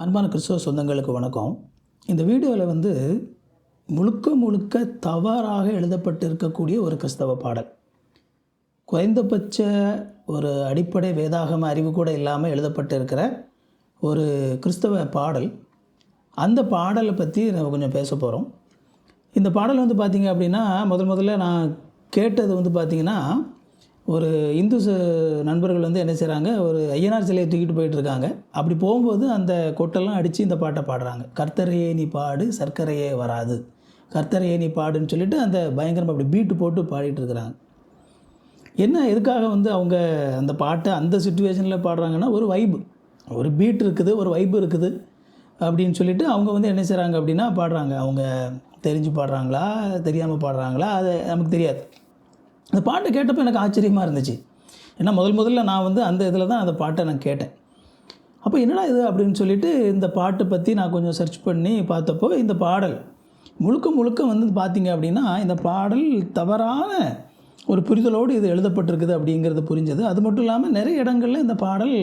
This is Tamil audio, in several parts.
அன்பான கிறிஸ்துவ சொந்தங்களுக்கு வணக்கம். இந்த வீடியோவில் வந்து முழுக்க முழுக்க தவறாக எழுதப்பட்டிருக்கக்கூடிய ஒரு கிறிஸ்தவ பாடல். குறைந்தபட்ச ஒரு அடிப்படை வேதாகம அறிவு கூட இல்லாமல் எழுதப்பட்டிருக்கிற ஒரு கிறிஸ்தவ பாடல். அந்த பாடலை பற்றி நம்ம கொஞ்சம் பேச போகிறோம் இந்த பாடல் வந்து பார்த்திங்க அப்படின்னா முதல் முதல்ல நான் கேட்டது வந்து பார்த்திங்கன்னா ஒரு இந்து நண்பர்கள் வந்து என்ன செய்கிறாங்க ஒரு ஐயனார் சிலையை தூக்கிட்டு போயிட்டு இருக்காங்க. அப்படி போகும்போது அந்த கொட்டெல்லாம் அடித்து இந்த பாட்டை பாடுறாங்க. கர்த்தரையே நீ பாடு சர்க்கரையே வராது. கர்த்தரையே நீ பாடுன்னு சொல்லிட்டு அந்த பயங்கரம் அப்படி பீட்டு போட்டு பாடிட்டு இருக்கிறாங்க. என்ன எதுக்காக வந்து அவங்க அந்த பாட்டை அந்த சுச்சுவேஷனில் பாடுறாங்கன்னா ஒரு வைப்பு ஒரு பீட் இருக்குது ஒரு வைப்பு இருக்குது அப்படின்னு சொல்லிட்டு அவங்க வந்து என்ன செய்கிறாங்க அப்படின்னா பாடுறாங்க. அவங்க தெரிஞ்சு பாடுறாங்களா தெரியாமல் பாடுறாங்களா அது நமக்கு தெரியாது. அந்த பாட்டை கேட்டப்போ எனக்கு ஆச்சரியமாக இருந்துச்சு. ஏன்னா முதல் முதல்ல நான் வந்து அந்த இதில் தான் அந்த பாட்டை நான் கேட்டேன். அப்போ என்னடா இது அப்படின்னு சொல்லிட்டு இந்த பாட்டை பற்றி நான் கொஞ்சம் சர்ச் பண்ணி பார்த்தப்போ இந்த பாடல் முழுக்க முழுக்க வந்து பார்த்தீங்க அப்படின்னா இந்த பாடல் தவறான ஒரு புரிதலோடு இது எழுதப்பட்டிருக்குது அப்படிங்கிறது புரிஞ்சது. அது மட்டும் இல்லாமல் நிறைய இடங்களில் இந்த பாடல்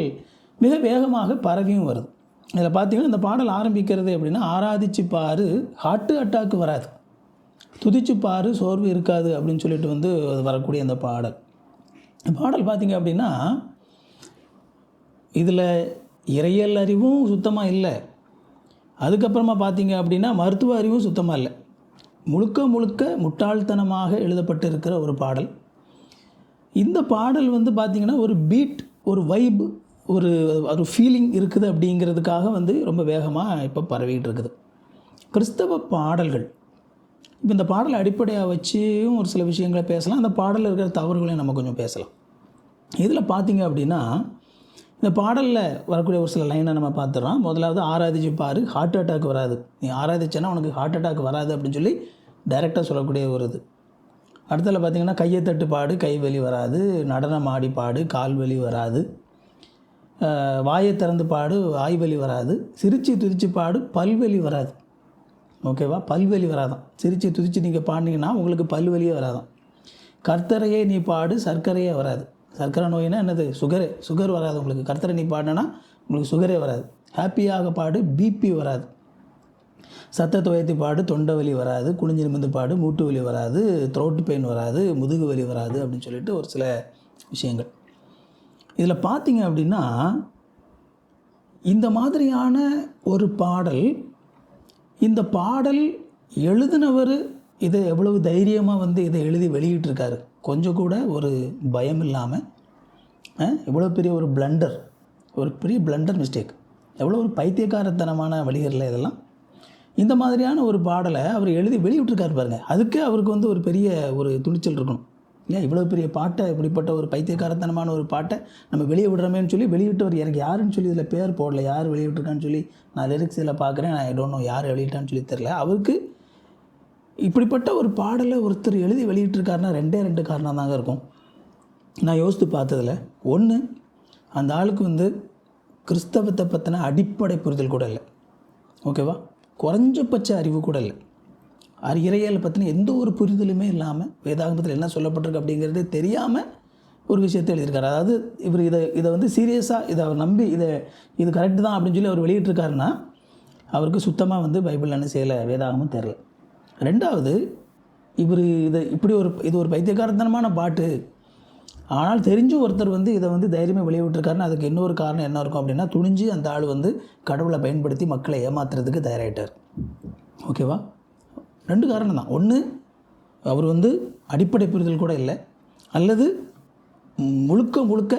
மிக வேகமாக பரவியும் வருது. இதில் பார்த்தீங்கன்னா இந்த பாடல் ஆரம்பிக்கிறது அப்படின்னா ஆராதிச்சு பாரு ஹார்ட்டு அட்டாக்கு வராது. துதிச்சு பாரு சோர்வு இருக்காது அப்படின்னு சொல்லிட்டு வந்து அது வரக்கூடிய அந்த பாடல். இந்த பாடல் பார்த்தீங்க அப்படின்னா இதில் இறையல் அறிவும் சுத்தமாக இல்லை. அதுக்கப்புறமா பார்த்தீங்க அப்படின்னா மருத்துவ அறிவும் சுத்தமாக இல்லை. முழுக்க முழுக்க முட்டாள்தனமாக எழுதப்பட்டிருக்கிற ஒரு பாடல். இந்த பாடல் வந்து பார்த்திங்கன்னா ஒரு பீட் ஒரு வைப் ஒரு ஒரு ஃபீலிங் இருக்குது அப்படிங்கிறதுக்காக வந்து ரொம்ப வேகமாக இப்போ பரவிட்டு இருக்குது. கிறிஸ்தவ பாடல்கள் இப்போ இந்த பாடலை அடிப்படையாக வச்சும் ஒரு சில விஷயங்களை பேசலாம். அந்த பாடலில் இருக்கிற தவறுகளையும் நம்ம கொஞ்சம் பேசலாம். இதில் பார்த்தீங்க அப்படின்னா இந்த பாடலில் வரக்கூடிய ஒரு சில லைனை நம்ம பார்த்துறோம் முதலாவது ஆராதிச்சு பாரு ஹார்ட் அட்டாக் வராது. நீ ஆராதிச்சேன்னா உனக்கு ஹார்ட் அட்டாக் வராது அப்படின்னு சொல்லி டைரெக்டாக சொல்லக்கூடிய ஒரு இது. அடுத்ததில் பார்த்தீங்கன்னா கையை தட்டு பாடு கை வலி வராது. நடனம் ஆடி பாடு கால் வலி வராது. வாயை திறந்து பாடு வாய் வலி வராது. சிரிச்சு துதிச்சு பாடு பல்வலி வராது. ஓகேவா? பல்வலி வராதான் சிரிச்சு துதிச்சு நீங்கள் பாடினீங்கன்னா உங்களுக்கு பல்வலியே வராதான் கர்த்தரையே நீ பாடு சர்க்கரையே வராது. சர்க்கரை நோயினா என்னது? சுகரே. சுகர் வராது உங்களுக்கு. கர்த்தரை நீ பாடினா உங்களுக்கு சுகரே வராது. ஹாப்பியாக பாடு பிபி வராது. சத்தத்தை உயர்த்தி பாடு தொண்டை வலி வராது. குனிஞ்சு நிமிர்ந்து பாடு மூட்டு வலி வராது. த்ரோட் பெயின் வராது. முதுகு வலி வராது அப்படின்னு சொல்லிட்டு ஒரு சில விஷயங்கள். இதில் பார்த்தீங்க அப்படின்னா இந்த மாதிரியான ஒரு பாடல் இந்த பாடல் எழுதினவர் இதை எவ்வளவு தைரியமாக வந்து இதை எழுதி வெளியிட்டிருக்காரு? கொஞ்சம் கூட ஒரு பயம் இல்லாமல் இவ்வளோ பெரிய ஒரு பிளண்டர் ஒரு பெரிய பிளண்டர் மிஸ்டேக் எவ்வளோ ஒரு பைத்தியக்காரத்தனமான வழிகளில் இதெல்லாம். இந்த மாதிரியான ஒரு பாடலை அவர் எழுதி வெளியிட்டிருக்காரு பாருங்கள் அதுக்கே அவருக்கு வந்து ஒரு பெரிய ஒரு துணிச்சல் இருக்கணும். ஏன் இவ்வளோ பெரிய பாட்டை இப்படிப்பட்ட ஒரு பைத்தியக்காரத்தனமான ஒரு பாட்டை நம்ம வெளியே விடுறோமேன்னு சொல்லி வெளியிட்டவர் எனக்கு யாருன்னு சொல்லி இதில் பேர் போடல. யார் வெளியிட்டிருக்கான்னு சொல்லி நான் லிரிக்ஸ் இதில் பார்க்குறேன். நான் ஐ டோன்ட் நோ யார் வெளியிட்டான்னு சொல்லி தெரில அவருக்கு இப்படிப்பட்ட ஒரு பாடலை ஒருத்தர் எழுதி வெளியிட்டிருக்காருன்னா ரெண்டே ரெண்டு காரணம் தாங்க இருக்கும். நான் யோசித்து பார்த்ததில் ஒன்று அந்த ஆளுக்கு வந்து கிறிஸ்தவத்தை பற்றின அடிப்படை புரிதல் கூட இல்லை. ஓகேவா? குறைஞ்சபட்ச அறிவு கூட இல்லை. இறையலை பற்றின எந்த ஒரு புரிதலுமே இல்லாமல் வேதாகமத்தில் என்ன சொல்லப்பட்டிருக்கு அப்படிங்கிறதே தெரியாமல் ஒரு விஷயத்தை எழுதியிருக்காரு. அதாவது இவர் இதை இதை வந்து சீரியஸாக இதை அவர் நம்பி இதை இது கரெக்டு தான் அப்படின்னு சொல்லி அவர் வெளியிட்டிருக்காருன்னா அவருக்கு சுத்தமாக வந்து பைபிள் என்ன செய்யலை வேதாகமும் தெரில ரெண்டாவது இவர் இதை இப்படி ஒரு இது ஒரு பைத்தியகாரத்தனமான பாட்டு. ஆனால் தெரிஞ்சும் ஒருத்தர் வந்து இதை வந்து தைரியமாக வெளியிட்டிருக்காருன்னு அதுக்கு இன்னொரு காரணம் என்ன இருக்கும் அப்படின்னா துணிஞ்சு அந்த ஆள் வந்து கடவுளை பயன்படுத்தி மக்களை ஏமாத்துறதுக்கு தயாராகிட்டார் ஓகேவா? ரெண்டு காரணம் தான். ஒன்று அவர் வந்து அடிப்படை புரிதல் கூட இல்லை. அல்லது முழுக்க முழுக்க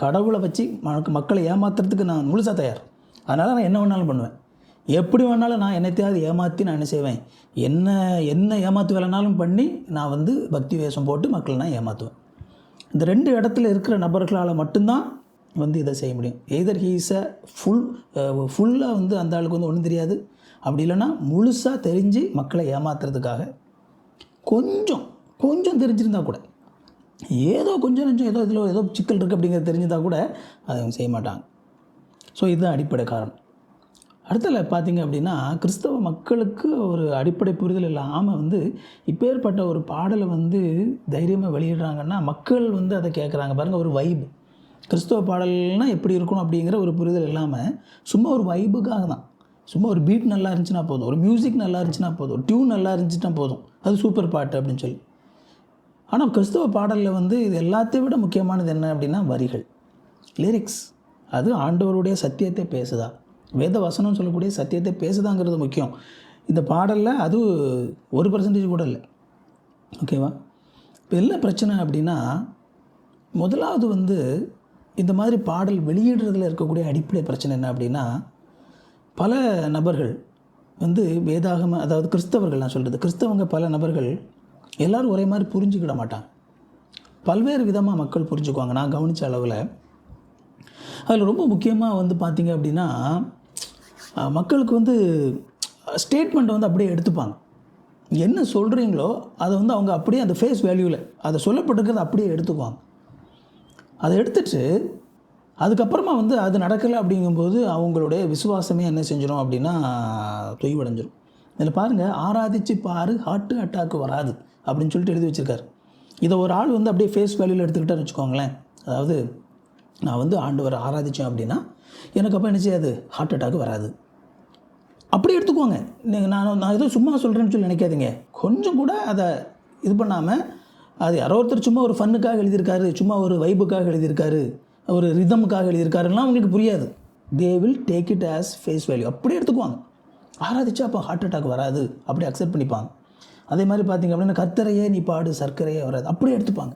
கடவுளை வச்சு மக்கள் மக்களை ஏமாத்துறதுக்கு நான் முழுசாக தயார். அதனால் நான் என்ன வேணாலும் பண்ணுவேன். எப்படி வேணாலும் நான் என்னத்தையாவது ஏமாற்றி நான் என்ன செய்வேன்? என்ன என்ன ஏமாற்று வேலைனாலும் பண்ணி நான் வந்து பக்தி வேஷம் போட்டு மக்களை நான் ஏமாற்றுவேன் இந்த ரெண்டு இடத்துல இருக்கிற நபர்களால் மட்டும்தான் வந்து இதை செய்ய முடியும். எய்தர் ஹீஸை ஃபுல் ஃபுல்லாக வந்து அந்த ஆளுக்கு வந்து ஒன்றும் தெரியாது. அப்படி இல்லைன்னா முழுசாக தெரிஞ்சு மக்களை ஏமாத்துறதுக்காக கொஞ்சம் கொஞ்சம் தெரிஞ்சிருந்தா கூட ஏதோ கொஞ்சம் கொஞ்சம் ஏதோ இதில் ஏதோ சிக்கல் இருக்குது அப்படிங்கிறது தெரிஞ்சுதான் கூட அதை அவங்க செய்ய மாட்டாங்க. ஸோ இதுதான் அடிப்படை காரணம். அடுத்தல பார்த்தீங்க அப்படின்னா கிறிஸ்தவ மக்களுக்கு ஒரு அடிப்படை புரிதல் இல்லாமல் வந்து இப்பேற்பட்ட ஒரு பாடலை வந்து தைரியமாக வெளியிடுறாங்கன்னா மக்கள் வந்து அதை கேட்குறாங்க பாருங்கள் ஒரு வைப் கிறிஸ்தவ பாடல்னால் எப்படி இருக்கணும் அப்படிங்கிற ஒரு புரிதல் இல்லாமல் சும்மா ஒரு வைபுக்காக தான் சும்மா ஒரு பீட் நல்லா இருந்துச்சுன்னா போதும். ஒரு மியூசிக் நல்லா இருந்துச்சுன்னா போதும். ஒரு டியூன் நல்லா இருந்துச்சுன்னா போதும். அது சூப்பர் பாட்டு அப்படின்னு சொல்லி. ஆனால் கிறிஸ்தவ பாடலில் வந்து இது எல்லாத்தையும் விட முக்கியமானது என்ன அப்படின்னா வரிகள். லிரிக்ஸ் அது ஆண்டவருடைய சத்தியத்தை பேசுதா. வேத வசனம் சொல்லக்கூடிய சத்தியத்தை பேசுதாங்கிறது முக்கியம். இந்த பாடலில் அது ஒரு பர்சன்டேஜ் கூட இல்லை. ஓகேவா இப்போ என்ன பிரச்சனை அப்படின்னா முதலாவது வந்து இந்த மாதிரி பாடல் வெளியிடுறதுல இருக்கக்கூடிய அடிப்படை பிரச்சனை என்ன அப்படின்னா பல நபர்கள் வந்து வேதாகம அதாவது கிறிஸ்தவர்கள் நான் சொல்கிறது கிறிஸ்தவங்க பல நபர்கள் எல்லாரும் ஒரே மாதிரி புரிஞ்சுக்கிட மாட்டாங்க. பல்வேறு விதமாக மக்கள் புரிஞ்சுக்குவாங்க. நான் கவனித்த அளவில் அதில் ரொம்ப முக்கியமாக வந்து பார்த்திங்க அப்படின்னா மக்களுக்கு வந்து ஸ்டேட்மெண்ட்டை வந்து அப்படியே எடுத்துப்பாங்க. என்ன சொல்கிறீங்களோ அதை வந்து அவங்க அப்படியே அந்த ஃபேஸ் வேல்யூவில் அதை சொல்லப்பட்டிருக்கிறத அப்படியே எடுத்துக்குவாங்க. அதை எடுத்துட்டு அதுக்கப்புறமா வந்து அது நடக்கலை அப்படிங்கும்போது அவங்களுடைய விசுவாசமே என்ன செஞ்சிடும் அப்படின்னா தொய்வடைஞ்சிடும் இதில் பாருங்கள் ஆராதிச்சு பாரு ஹார்ட் அட்டாக் வராது அப்படின்னு சொல்லிட்டு எழுதி வச்சுருக்காரு. இதை ஒரு ஆள் வந்து அப்படியே ஃபேஸ் வேல்யூவில் எடுத்துக்கிட்டேன்னு வச்சுக்கோங்களேன். அதாவது நான் வந்து ஆண்டவரை ஆராதித்தேன் அப்படின்னா எனக்கு அப்போ என்ன செய்யாது? ஹார்ட் அட்டாக் வராது. அப்படி எடுத்துக்கோங்க. நீங்கள் நான் நான் ஏதோ சும்மா சொல்கிறேன்னு சொல்லி நினைக்காதீங்க. கொஞ்சம் கூட அதை இது பண்ணாமல் அது யாரோ ஒருத்தர் சும்மா ஒரு ஃபன்னுக்காக எழுதியிருக்காரு சும்மா ஒரு வைபுக்காக எழுதியிருக்காரு. ஒரு ரிதமுக்காக எழுதியிருக்காருலாம் அவங்களுக்கு புரியாது. They will take it as face value அப்படியே எடுத்துக்குவாங்க. ஆராதிச்சா அப்போ ஹார்ட் அட்டாக் வராது. அப்படி அக்செப்ட் பண்ணிப்பாங்க. அதே மாதிரி பார்த்தீங்க அப்படின்னா கத்தரையே நீ பாடு சர்க்கரையே வராது. அப்படியே எடுத்துப்பாங்க.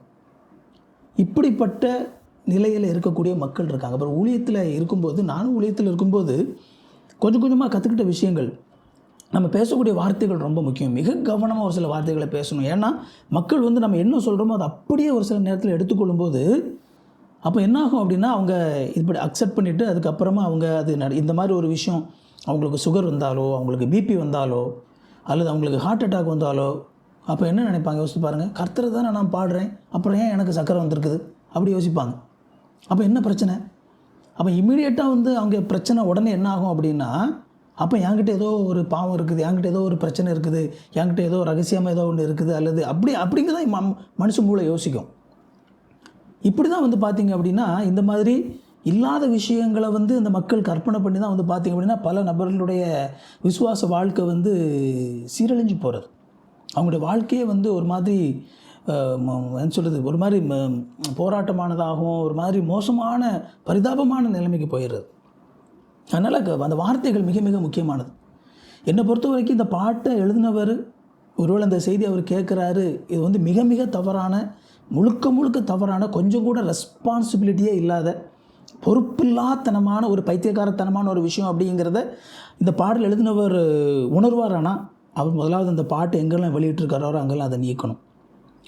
இப்படிப்பட்ட நிலையில் இருக்கக்கூடிய மக்கள் இருக்காங்க. அப்புறம் ஊழியத்தில் இருக்கும்போது நானும் ஊழியத்தில் இருக்கும்போது கொஞ்சம் கொஞ்சமாக கற்றுக்கிட்ட விஷயங்கள் நம்ம பேசக்கூடிய வார்த்தைகள் ரொம்ப முக்கியம். மிக கவனமாக ஒரு சில வார்த்தைகளை பேசணும். ஏன்னா மக்கள் வந்து நம்ம என்ன சொல்கிறோமோ அதை அப்படியே ஒரு சில நேரத்தில் எடுத்துக்கொள்ளும்போது அப்போ என்னாகும் அப்படின்னா அவங்க இப்படி அக்செப்ட் பண்ணிவிட்டு அதுக்கப்புறமா அவங்க அது இந்த மாதிரி ஒரு விஷயம் அவங்களுக்கு சுகர் வந்தாலோ அவங்களுக்கு பிபி வந்தாலோ அல்லது அவங்களுக்கு ஹார்ட் அட்டாக் வந்தாலோ அப்போ என்ன நினைப்பாங்க? யோசிச்சு பாருங்கள் கர்த்தரை தானே நான் பாடுறேன். அப்புறம் ஏன் எனக்கு சக்கரை வந்திருக்குது? அப்படி யோசிப்பாங்க. அப்போ என்ன பிரச்சனை? அப்போ இமீடியட்டாக வந்து அவங்க பிரச்சனை உடனே என்ன ஆகும் அப்படின்னா அப்போ என்கிட்ட ஏதோ ஒரு பாவம் இருக்குது. என்கிட்ட ஏதோ ஒரு பிரச்சனை இருக்குது. என்கிட்ட ஏதோ ரகசியமாக ஏதோ ஒன்று இருக்குது. அல்லது அப்படி அப்படிங்கிறத மனுஷன் மூளை யோசிக்கும். இப்படி தான் வந்து பார்த்தீங்க அப்படின்னா இந்த மாதிரி இல்லாத விஷயங்களை வந்து இந்த மக்கள் கற்பனை பண்ணி தான் வந்து பார்த்தீங்க அப்படின்னா பல நபர்களுடைய விசுவாச வாழ்க்கை வந்து சீரழிஞ்சு போகிறது அவங்களுடைய வாழ்க்கையே வந்து ஒரு மாதிரி என்ன சொல்கிறது ஒரு மாதிரி ம- போராட்டமானதாகவும் ஒரு மாதிரி மோசமான பரிதாபமான நிலைமைக்கு போயிடுறது. அதனால் க- அந்த வார்த்தைகள் மிக மிக முக்கியமானது. என்னை பொறுத்த வரைக்கும் இந்த பாட்டை எழுதினவர் ஒருவேளை இந்த செய்தி அவர் கேட்குறாரு இது வந்து மிக மிக தவறான முழுக்க முழுக்க தவறான கொஞ்சம் கூட ரெஸ்பான்சிபிலிட்டியே இல்லாத பொறுப்பில்லாத்தனமான ஒரு பைத்தியக்காரத்தனமான ஒரு விஷயம் அப்படிங்கிறத இந்த பாடல் எழுதினவர் உணர்வார். ஆனால் அவர் முதலாவது அந்த பாட்டு எங்கெல்லாம் வெளியிட்டிருக்காரோ அங்கெல்லாம் அதை நீக்கணும்.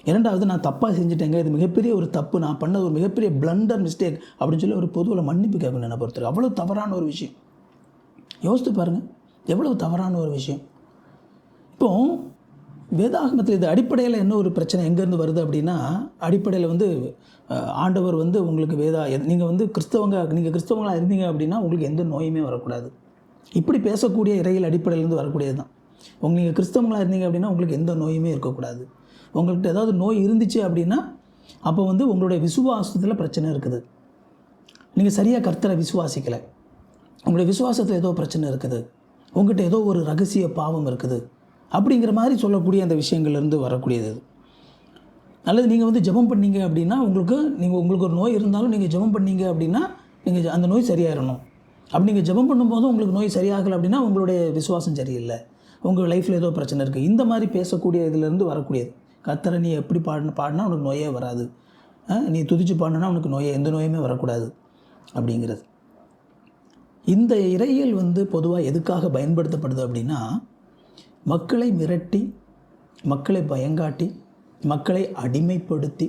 இரண்டாவது நான் தப்பாக செஞ்சுட்டேங்க இது மிகப்பெரிய ஒரு தப்பு நான் பண்ணது ஒரு மிகப்பெரிய பிளண்டர் மிஸ்டேக் அப்படின்னு சொல்லி ஒரு பொதுவில் மன்னிப்பு கேட்கணும் என்னை பொறுத்தவரை. அவ்வளோ தவறான ஒரு விஷயம். யோசித்து பாருங்கள் எவ்வளவு தவறான ஒரு விஷயம். இப்போது வேதாகமத்தில் இது அடிப்படையில் என்ன ஒரு பிரச்சனை? எங்கேருந்து வருது அப்படின்னா அடிப்படையில் வந்து ஆண்டவர் வந்து உங்களுக்கு வேதா நீங்கள் வந்து கிறிஸ்தவங்க நீங்கள் கிறிஸ்தவங்களாக இருந்தீங்க அப்படின்னா உங்களுக்கு எந்த நோயுமே வரக்கூடாது. இப்படி பேசக்கூடிய இறையில் அடிப்படையிலேருந்து வரக்கூடியது தான். உங்கள் நீங்கள் கிறிஸ்தவங்களாக இருந்தீங்க அப்படின்னா உங்களுக்கு எந்த நோயுமே இருக்கக்கூடாது. உங்கள்கிட்ட ஏதாவது நோய் இருந்துச்சு அப்படின்னா அப்போ வந்து உங்களுடைய விசுவாசத்தில் பிரச்சனை இருக்குது. நீங்கள் சரியாக கர்த்தரை விசுவாசிக்கலை. உங்களுடைய விசுவாசத்தில் ஏதோ பிரச்சனை இருக்குது. உங்கள்கிட்ட ஏதோ ஒரு ரகசிய பாவம் இருக்குது. அப்படிங்கிற மாதிரி சொல்லக்கூடிய அந்த விஷயங்கள்லேருந்து வரக்கூடியது அல்லது நீங்கள் வந்து ஜெபம் பண்ணீங்க அப்படின்னா உங்களுக்கு நீங்கள் உங்களுக்கு ஒரு நோய் இருந்தாலும் நீங்கள் ஜெபம் பண்ணீங்க அப்படின்னா நீங்கள் அந்த நோய் சரியாயிடணும் அப்படி நீங்கள் ஜெபம் பண்ணும்போது உங்களுக்கு நோய் சரியாகலை அப்படின்னா உங்களுடைய விசுவாசம் சரியில்லை. உங்கள் லைஃப்பில் ஏதோ பிரச்சனை இருக்குது இந்த மாதிரி பேசக்கூடிய இதுலேருந்து வரக்கூடியது. கத்தரை நீ எப்படி பாடின பாடினா உனக்கு நோயே வராது. நீ துதிச்சு பாடினா உனக்கு நோயே எந்த நோயுமே வரக்கூடாது. அப்படிங்கிறது. இந்த இறையியல் வந்து பொதுவாக எதுக்காக பயன்படுத்தப்படுது அப்படின்னா மக்களை மிரட்டி மக்களை பயங்காட்டி மக்களை அடிமைப்படுத்தி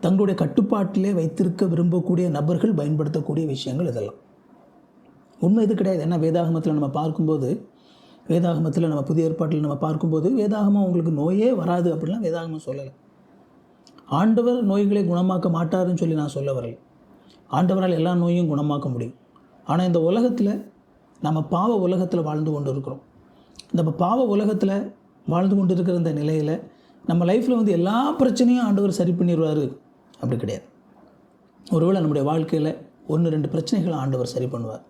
தங்களுடைய கட்டுப்பாட்டிலே வைத்திருக்க விரும்பக்கூடிய நபர்கள் பயன்படுத்தக்கூடிய விஷயங்கள் இதெல்லாம். உண்மை இது கிடையாது. ஏன்னா வேதாகமத்தில் நம்ம பார்க்கும்போது வேதாகமத்தில் நம்ம புதிய ஏற்பாட்டில் நம்ம பார்க்கும்போது வேதாகமம் உங்களுக்கு நோயே வராது அப்படிலாம் வேதாகமம் சொல்லலை. ஆண்டவர் நோய்களை குணமாக்க மாட்டாருன்னு சொல்லி நான் சொல்ல வரல. ஆண்டவரால் எல்லா நோயும் குணமாக்க முடியும். ஆனால் இந்த உலகத்தில் நம்ம பாவ உலகத்தில் வாழ்ந்து கொண்டு இருக்கிறோம் இந்த பாவ உலகத்தில் வாழ்ந்து கொண்டு இருக்கிற இந்த நிலையில் நம்ம லைஃப்பில் வந்து எல்லா பிரச்சனையும் ஆண்டவர் சரி பண்ணிடுவார். அப்படி கிடையாது. ஒருவேளை நம்முடைய வாழ்க்கையில் ஒன்று ரெண்டு பிரச்சனைகளை ஆண்டவர் சரி பண்ணுவார்.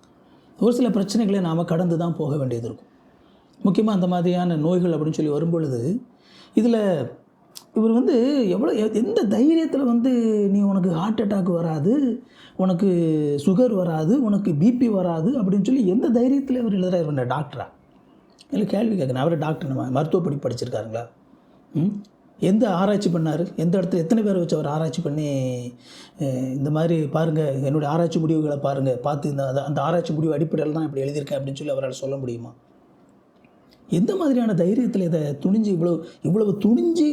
ஒரு சில பிரச்சனைகளை நாம் கடந்து தான் போக வேண்டியது இருக்கும். முக்கியமாக அந்த மாதிரியான நோய்கள் அப்படின்னு சொல்லி வரும்பொழுது இதில் இவர் வந்து எவ்வளோ எந்த தைரியத்தில் வந்து நீ உனக்கு ஹார்ட் அட்டாக் வராது உனக்கு சுகர் வராது உனக்கு பிபி வராது அப்படின்னு சொல்லி எந்த தைரியத்தில் இவர் எழுதுறாரு இவர் டாக்டரா இல்லை கேள்வி கேட்குறேன். அவர் டாக்டர் நம்ம மருத்துவ படி படிச்சிருக்காருங்களா? ம்? எந்த ஆராய்ச்சி பண்ணார்? எந்த இடத்துல எத்தனை பேரை வச்சு அவர் ஆராய்ச்சி பண்ணி இந்த மாதிரி பாருங்கள் என்னுடைய ஆராய்ச்சி முடிவுகளை பாருங்கள் பார்த்து இந்த அந்த- ஆராய்ச்சி முடிவு அடிப்படையில் தான் இப்படி எழுதியிருக்கேன் அப்படின்னு சொல்லி அவரால் சொல்ல முடியுமா? எந்த மாதிரியான தைரியத்தில் இதை துணிஞ்சு இவ்வளோ இவ்வளவு துணிஞ்சு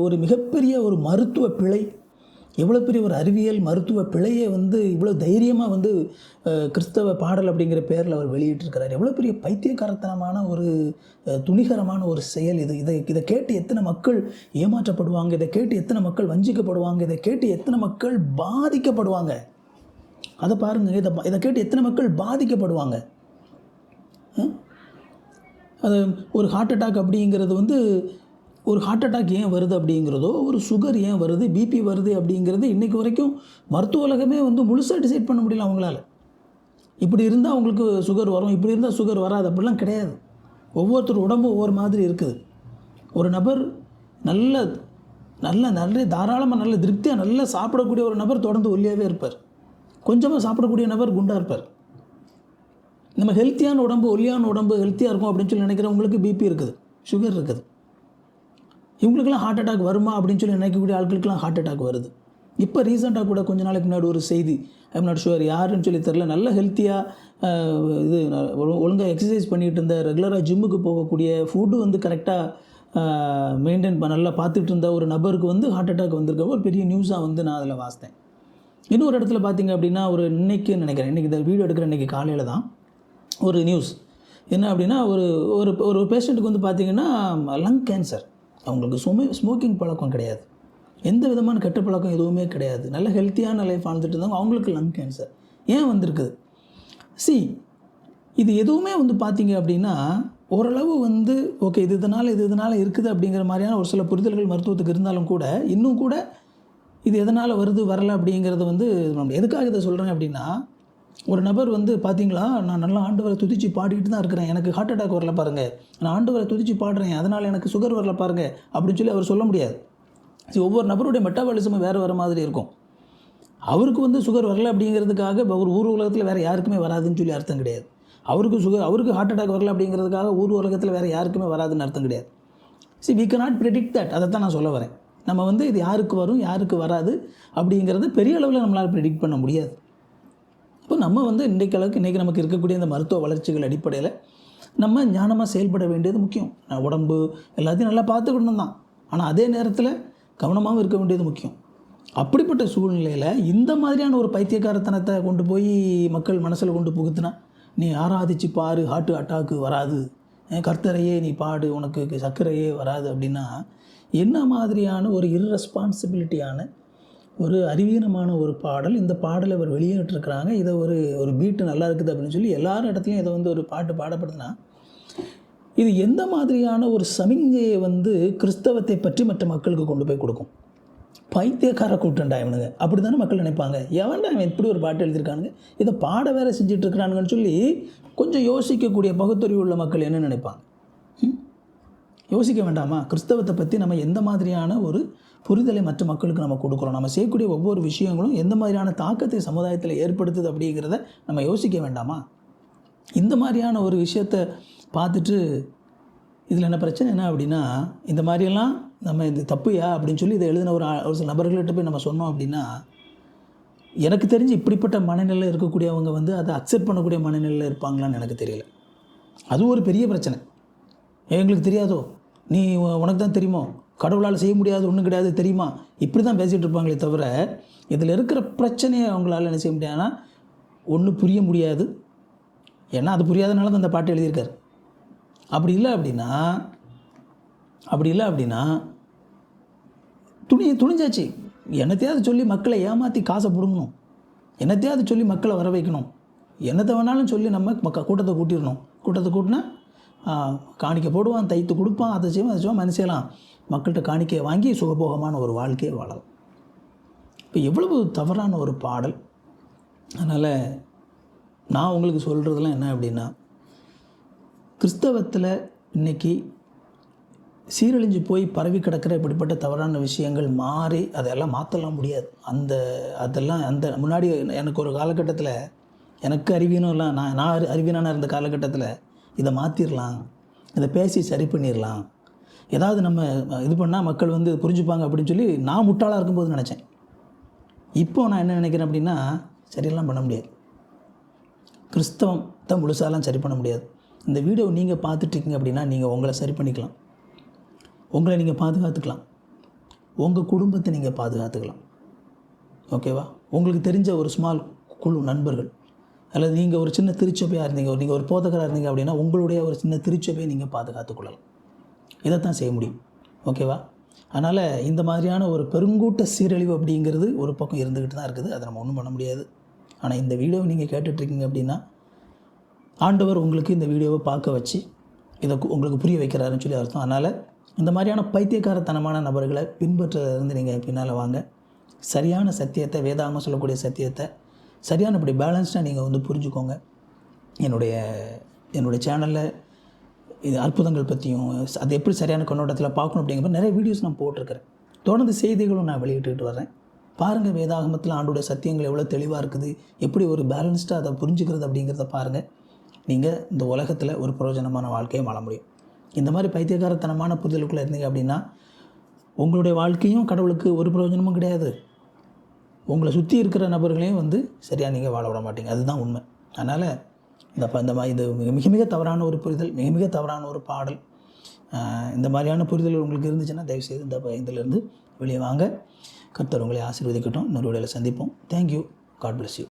ஒரு மிகப்பெரிய ஒரு மருத்துவ பிழை எவ்வளோ பெரிய ஒரு அறிவியல் மருத்துவ பிழையை வந்து இவ்வளோ தைரியமாக வந்து கிறிஸ்தவ பாடல் அப்படிங்கிற பேரில் அவர் வெளியிட்டிருக்கிறார். எவ்வளோ பெரிய பைத்தியக்காரத்தனமான ஒரு துணிகரமான ஒரு செயல் இது. இதை இதை கேட்டு எத்தனை மக்கள் ஏமாற்றப்படுவாங்க? இதை கேட்டு எத்தனை மக்கள் வஞ்சிக்கப்படுவாங்க? இதை கேட்டு எத்தனை மக்கள் பாதிக்கப்படுவாங்க? அதை பாருங்கள் இதை இதை கேட்டு எத்தனை மக்கள் பாதிக்கப்படுவாங்க? அது ஒரு ஹார்ட் அட்டாக் அப்படிங்கிறது வந்து ஒரு ஹார்ட் அட்டாக் ஏன் வருது அப்படிங்கிறதோ ஒரு சுகர் ஏன் வருது பிபி வருது அப்படிங்கிறது இன்றைக்கி வரைக்கும் மருத்துவ உலகமே வந்து முழுசாக டிசைட் பண்ண முடியல அவங்களால. இப்படி இருந்தால் அவங்களுக்கு சுகர் வரும் இப்படி இருந்தால் சுகர் வராது அப்படிலாம் கிடையாது. ஒவ்வொருத்தர் உடம்பு ஒவ்வொரு மாதிரி இருக்குது. ஒரு நபர் நல்ல நல்ல நல்ல தாராளமாக நல்ல திருப்தியாக நல்லா சாப்பிடக்கூடிய ஒரு நபர் தொடர்ந்து ஒல்லியாகவே இருப்பார். கொஞ்சமாக சாப்பிடக்கூடிய நபர் குண்டாக இருப்பார். நம்ம ஹெல்த்தியான உடம்பு ஒல்லியான உடம்பு ஹெல்த்தியாக இருக்கும் அப்படின்னு சொல்லி நினைக்கிறவங்களுக்கு பிபி இருக்குது சுகர் இருக்குது. இவங்களுக்கெல்லாம் ஹார்ட் அட்டாக் வருமா அப்படின்னு சொல்லி நினைக்கக்கூடிய ஆட்களுக்கெல்லாம் ஹார்ட் அட்டாக் வருது. இப்போ ரீசெண்டாக கூட கொஞ்ச நாளைக்கு முன்னாடி ஒரு செய்தி ஐம் நாட் ஷுவர் யாருன்னு சொல்லி தெரில நல்ல ஹெல்த்தியாக இது ஒழுங்காக எக்ஸசைஸ் பண்ணிகிட்டு இருந்த ரெகுலராக ஜிம்முக்கு போகக்கூடிய ஃபுட்டு வந்து கரெக்டாக மெயின்டைன் பண்ண நல்லா பார்த்துட்டு இருந்த ஒரு நபருக்கு வந்து ஹார்ட் அட்டாக் வந்திருக்க ஒரு பெரிய நியூஸாக வந்து நான் அதில் வாசித்தேன். இன்னொரு இடத்துல பார்த்தீங்க அப்படின்னா ஒரு இன்னைக்கு நினைக்கிறேன் இன்றைக்கி இந்த வீடியோ எடுக்கிற இன்றைக்கி காலையில் தான் ஒரு நியூஸ் என்ன அப்படின்னா ஒரு ஒரு ஒரு பேஷண்ட்டுக்கு வந்து பார்த்திங்கன்னா லங் கேன்சர் அவங்களுக்கு சுமை ஸ்மோக்கிங் பழக்கம் கிடையாது. எந்த விதமான கெட்ட பழக்கம் எதுவுமே கிடையாது. நல்ல ஹெல்த்தியான லைஃப் வாழ்ந்துட்டு இருந்தாங்க அவங்களுக்கு லங் கேன்சர் ஏன் வந்திருக்குது? சி இது எதுவுமே வந்து பார்த்தீங்க அப்படின்னா ஓரளவு வந்து ஓகே இது இதனால் இது இதனால் இருக்குது அப்படிங்கிற மாதிரியான ஒரு சில புரிதல்கள் மருத்துவத்துக்கு இருந்தாலும் கூட இன்னும் கூட இது எதனால் வருது வரலை அப்படிங்கிறது வந்து நம்ம எதுக்காக இதை சொல்கிறேன் அப்படின்னா ஒரு நபர் வந்து பார்த்தீங்களா நான் நல்லா ஆண்டவரை துதிச்சு பாடிக்கிட்டு தான் இருக்கிறேன். எனக்கு ஹார்ட் அட்டாக் வரல பாருங்கள் நான் ஆண்டவரை துதிச்சு பாடுறேன். அதனால் எனக்கு சுகர் வரல பாருங்கள் அப்படின்னு சொல்லி அவர் சொல்ல முடியாது. சரி ஒவ்வொரு நபருடைய மெட்டாபாலிசமும் வேறு வர மாதிரி இருக்கும். அவருக்கு வந்து சுகர் வரல அப்படிங்கிறதுக்காக ஒரு ஊர் உலகத்தில் வேறு யாருக்குமே வராதுன்னு சொல்லி அர்த்தம் கிடையாது. அவருக்கு சுகர் அவருக்கு ஹார்ட் அட்டாக் வரல அப்படிங்கிறதுக்காக ஊர் உலகத்தில் வேறு யாருக்குமே வராதுன்னு அர்த்தம் கிடையாது. She can not predict that அதை தான் நான் சொல்ல வரேன். நம்ம வந்து இது யாருக்கு வரும் யாருக்கு வராது அப்படிங்கிறது பெரிய அளவில் நம்மளால் ப்ரிடிக்ட் பண்ண முடியாது. இப்போ நம்ம வந்து இன்றைக்கு அளவுக்கு இன்றைக்கி நமக்கு இருக்கக்கூடிய இந்த மருத்துவ வளர்ச்சிகள் அடிப்படையில் நம்ம ஞானமாக செயல்பட வேண்டியது முக்கியம். உடம்பு எல்லாத்தையும் நல்லா பார்த்துக்கணும் தான். ஆனால் அதே நேரத்தில் கவனமாகவும் இருக்க வேண்டியது முக்கியம். அப்படிப்பட்ட சூழ்நிலையில் இந்த மாதிரியான ஒரு பைத்தியக்காரத்தனத்தை கொண்டு போய் மக்கள் மனசில் கொண்டு புகுத்துனா நீ ஆராதிச்சு பாரு ஹார்ட்டு அட்டாக்கு வராது. கர்த்தரையே நீ பாடு உனக்கு சர்க்கரையே வராது அப்படின்னா என்ன மாதிரியான ஒரு இர்ரெஸ்பான்சிபிலிட்டியான ஒரு அறிவீனமான ஒரு பாடல். இந்த பாடலை அவர் வெளியிட்டிருக்கிறாங்க இதை ஒரு ஒரு பீட்டு நல்லா இருக்குது அப்படின்னு சொல்லி எல்லார் இடத்துலையும் இதை வந்து ஒரு பாட்டு பாடப்படுதுன்னா இது எந்த மாதிரியான ஒரு சமிஞ்சையை வந்து கிறிஸ்தவத்தை பற்றி மற்ற மக்களுக்கு கொண்டு போய் கொடுக்கும்? பைத்தியக்கார கூட்டண்டா இவனுங்க. அப்படி தானே மக்கள் நினைப்பாங்க. எவன்டா இவன் இப்படி ஒரு பாட்டு எழுதியிருக்கானுங்க? இதை பாட வேற செஞ்சிட்ருக்கிறானுங்கன்னு சொல்லி கொஞ்சம் யோசிக்கக்கூடிய பகுத்தறிவு உள்ள மக்கள் என்ன நினைப்பாங்க? யோசிக்க வேண்டாமா? கிறிஸ்தவத்தை பற்றி நம்ம எந்த மாதிரியான ஒரு புரிதலை மற்ற மக்களுக்கு நம்ம கொடுக்குறோம்? நம்ம செய்யக்கூடிய ஒவ்வொரு விஷயங்களும் எந்த மாதிரியான தாக்கத்தை சமுதாயத்தில் ஏற்படுத்துது அப்படிங்கிறத நம்ம யோசிக்க வேண்டாமா? இந்த மாதிரியான ஒரு விஷயத்தை பார்த்துட்டு இதில் என்ன பிரச்சனை? என்ன அப்படின்னா இந்த மாதிரியெல்லாம் நம்ம இது தப்புயா? அப்படின்னு சொல்லி இதை எழுதின ஒரு ஒரு சில நபர்கள்ட்ட போய் நம்ம சொன்னோம் அப்படின்னா எனக்கு தெரிஞ்சு இப்படிப்பட்ட மனநிலையில் இருக்கக்கூடியவங்க வந்து அதை அக்செப்ட் பண்ணக்கூடிய மனநிலையில் இருப்பாங்களான்னு எனக்கு தெரியல. அது ஒரு பெரிய பிரச்சனை. எங்களுக்கு தெரியாதோ? நீ உனக்கு தான் தெரியுமோ? கடவுளால் செய்ய முடியாது ஒன்றும் கிடையாது தெரியுமா? இப்படி தான் பேசிகிட்டு இருப்பாங்களே தவிர இதில் இருக்கிற பிரச்சனையை அவங்களால என்ன செய்ய முடியாதுன்னா ஒன்று புரிய முடியாது. ஏன்னா அது புரியாதனால தான் அந்த பாட்டு எழுதியிருக்காரு. அப்படி இல்லை அப்படின்னா அப்படி இல்லை அப்படின்னா துணி துணிஞ்சாச்சு. என்னத்தையாவது சொல்லி மக்களை ஏமாற்றி காசை பிடுங்கணும். என்னத்தையாவது சொல்லி மக்களை வர வைக்கணும். என்னத்தை வேணாலும் சொல்லி நம்ம மக்க கூட்டத்தை கூட்டிடணும். கூட்டத்தை கூட்டினா காணிக்கை போடுவான் தைத்து கொடுப்பான் அதை செய்வான் அதை செய்வான் மனுஷலாம் மக்கள்கிட்ட காணிக்கையை வாங்கி சுகபோகமான ஒரு வாழ்க்கையை வாழலாம். இப்போ எவ்வளவு தவறான ஒரு பாடல். அதனால் நான் உங்களுக்கு சொல்கிறதுலாம் என்ன அப்படின்னா கிறிஸ்தவத்தில் இன்னைக்கு சீரழிஞ்சு போய் பரவி கிடக்கிற இப்படிப்பட்ட தவறான விஷயங்கள் மாறி அதெல்லாம் மாற்றலாம் முடியாது. அந்த அதெல்லாம் அந்த முன்னாடி எனக்கு ஒரு காலகட்டத்தில் எனக்கு அறிவீனம்லாம் நான் நான் அறி- அறிவீனான இருந்த காலகட்டத்தில் இதை மாற்றிடலாம் இதை பேசி சரி பண்ணிடலாம் ஏதாவது நம்ம இது பண்ணால் மக்கள் வந்து புரிஞ்சுப்பாங்க அப்படின்னு சொல்லி நான் முட்டாளாக இருக்கும்போது நினச்சேன். இப்போ நான் என்ன நினைக்கிறேன் அப்படின்னா சரியெல்லாம் பண்ண முடியாது. கிறிஸ்தவத்தை முழுசாலாம் சரி பண்ண முடியாது. இந்த வீடியோ நீங்கள் பார்த்துட்ருக்கீங்க அப்படின்னா நீங்கள் உங்களை சரி பண்ணிக்கலாம். உங்களை நீங்கள் பாதுகாத்துக்கலாம். உங்கள் குடும்பத்தை நீங்கள் பாதுகாத்துக்கலாம். ஓகேவா? உங்களுக்கு தெரிஞ்ச ஒரு ஸ்மால் குழு நண்பர்கள். அல்லது நீங்கள் ஒரு சின்ன திருச்சபையாக இருந்தீங்க நீங்கள் ஒரு போதகராக இருந்தீங்க அப்படின்னா உங்களுடைய ஒரு சின்ன திருச்சபையை நீங்கள் பாதுகாத்துக்கொள்ளலாம் இதைத்தான் செய்ய முடியும். ஓகேவா அதனால் இந்த மாதிரியான ஒரு பெருங்கூட்ட சீரழிவு அப்படிங்கிறது ஒரு பக்கம் இருந்துக்கிட்டு தான் இருக்குது. அதை நம்ம ஒன்றும் பண்ண முடியாது. ஆனால் இந்த வீடியோவை நீங்கள் கேட்டுட்ருக்கீங்க அப்படின்னா ஆண்டவர் உங்களுக்கு இந்த வீடியோவை பார்க்க வச்சு இதை உங்களுக்கு புரிய வைக்கிறாருன்னு சொல்லி அர்த்தம். அதனால் இந்த மாதிரியான பைத்தியக்காரத்தனமான நபர்களை பின்பற்றதுலேருந்து நீங்கள் பின்னால் வாங்க. சரியான சத்தியத்தை வேதாகமம் சொல்லக்கூடிய சத்தியத்தை சரியான இப்படி பேலன்ஸ்டாக நீங்கள் வந்து புரிஞ்சுக்கோங்க. என்னுடைய என்னுடைய சேனலில் இது அற்புதங்கள் பற்றியும் அது எப்படி சரியான கண்ணோட்டத்தில் பார்க்கணும் அப்படிங்கிற நிறைய வீடியோஸ் நான் போட்டிருக்கிறேன். தொடர்ந்து செய்திகளும் நான் வெளியிட்டுட்டு வரேன் பாருங்கள் வேதாகமத்தில் ஆண்டுடைய சத்தியங்கள் எவ்வளோ தெளிவாக இருக்குது எப்படி ஒரு பேலன்ஸ்டாக அதை புரிஞ்சுக்கிறது அப்படிங்கிறத பாருங்கள் நீங்கள் இந்த உலகத்தில் ஒரு பிரயோஜனமான வாழ்க்கையை வாழ முடியும். இந்த மாதிரி பைத்தியகாரத்தனமான புரிதலுக்குள்ளே இருந்தீங்க அப்படின்னா உங்களுடைய வாழ்க்கையும் கடவுளுக்கு ஒரு பிரயோஜனமும் கிடையாது. உங்களை சுற்றி இருக்கிற நபர்களையும் வந்து சரியாக நீங்கள் வாழ விட மாட்டீங்க. அதுதான் உண்மை. அதனால் இந்த இந்த மாதிரி இது மிக மிக மிக தவறான ஒரு புரிதல் மிக மிக தவறான ஒரு பாடல் இந்த மாதிரியான புரிதல் உங்களுக்கு இருந்துச்சுன்னா தயவுசெய்து இந்த ப- இதிலிருந்து வெளியே வாங்க. கர்த்தர் உங்களை ஆசீர்வதிக்கட்டும். இன்னொரு வேளையில் சந்திப்போம். Thank you God bless you